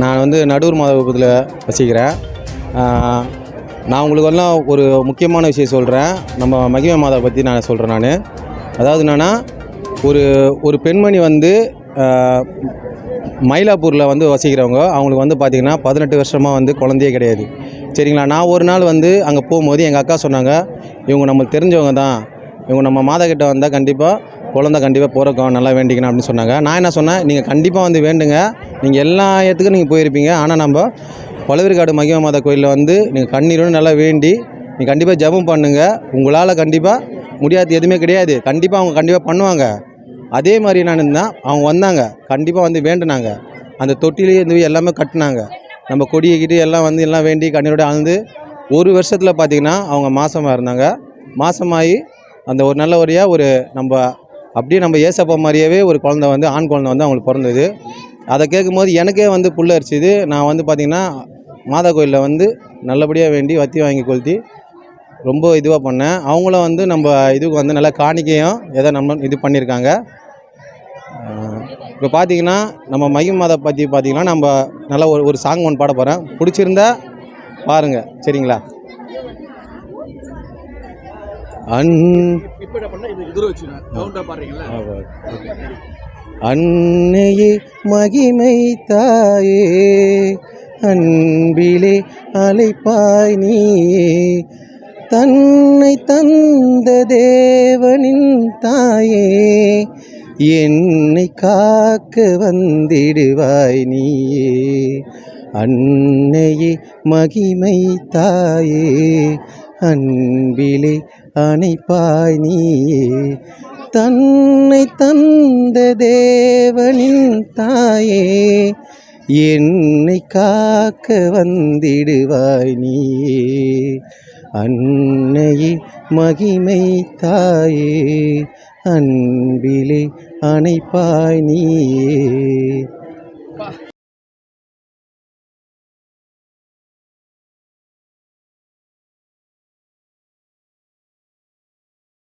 நான் வந்து நடூர் மாதவபுரத்தில் வசிக்கிறேன். நான் உங்களுக்கு எல்லாம் ஒரு முக்கியமான விஷயம் சொல்கிறேன் நம்ம மகிமை மாதா பற்றி நான் சொல்கிறேன் நான். அதாவது என்னென்னா ஒரு ஒரு பெண்மணி வந்து மயிலாப்பூரில் வந்து வசிக்கிறவங்க அவங்களுக்கு வந்து பார்த்திங்கன்னா பதினெட்டு வருஷமாக வந்து குழந்தையே கிடையாது. சரிங்களா? நான் ஒரு நாள் வந்து அங்கே போகும்போது எங்கள் அக்கா சொன்னாங்க இவங்க நம்மளுக்கு தெரிஞ்சவங்க தான். இவங்க நம்ம மாதா கிட்ட வந்தால் கண்டிப்பாக குழந்த கண்டிப்பாக போகிறக்கும் நல்லா வேண்டிக்கணும் அப்படின்னு சொன்னாங்க. நான் என்ன சொன்னேன்? நீங்கள் கண்டிப்பாக வந்து வேண்டுங்க. நீங்கள் எல்லா இடத்துக்கும் நீங்கள் போயிருப்பீங்க. ஆனால் நம்ம பழவேற்காடு மகிமா மாதா கோயிலில் வந்து நீங்கள் கண்ணீரோடு நல்லா வேண்டி நீங்கள் கண்டிப்பாக ஜெபம் பண்ணுங்கள் உங்களால் கண்டிப்பாக முடியாது எதுவுமே கிடையாது. கண்டிப்பாக அவங்க கண்டிப்பாக பண்ணுவாங்க. அதே மாதிரி நான் இருந்தேன் அவங்க வந்தாங்க. கண்டிப்பாக வந்து வேண்டுனாங்க. அந்த தொட்டிலேயே இருந்து எல்லாமே கட்டினாங்க. நம்ம கொடியை எல்லாம் வந்து எல்லாம் வேண்டி கண்ணீரோட அழுந்து ஒரு வருஷத்தில் பார்த்திங்கன்னா அவங்க மாதமாக இருந்தாங்க. மாதமாகி அந்த ஒரு நல்ல வழியாக ஒரு நம்ம அப்படியே நம்ம ஏசப்பா மாதிரியாவே ஒரு குழந்தை வந்து ஆண் குழந்தை வந்து அவங்களுக்கு பிறந்தது. அதை கேட்கும்போது எனக்கே வந்து புல்ல அரிச்சிது நான் வந்து பார்த்திங்கன்னா மாதா கோயிலில் வந்து நல்லபடியாக வேண்டி வத்தி வாங்கி கொளுத்தி ரொம்ப இதுவாக பண்ணேன். அவங்களும் வந்து நம்ம இதுக்கு வந்து நல்லா காணிக்கையும் எதை நம்ம இது பண்ணியிருக்காங்க. இப்போ பார்த்தீங்கன்னா நம்ம மகிம் மாதா பற்றி பார்த்தீங்கன்னா நம்ம நல்லா ஒரு ஒரு சாங் ஒன்று பாட போகிறேன் பிடிச்சிருந்தா பாருங்கள் சரிங்களா? அன்னையே மகிமை தாயே அன்பிலே அழைப்பாய் நீயே. தன்னை தந்த தேவனின் தாயே என்னை காக்க வந்திடுவாய் நீயே. அன்னையே மகிமை தாயே அன்பிலே அணைப்பாய் நீயே. தன்னை தந்த தேவனின் தாயே என்னை காக்க வந்திடுவாய் நீயே. அன்னையே மகிமை தாயே அன்பிலே அணைப்பாய் நீயே.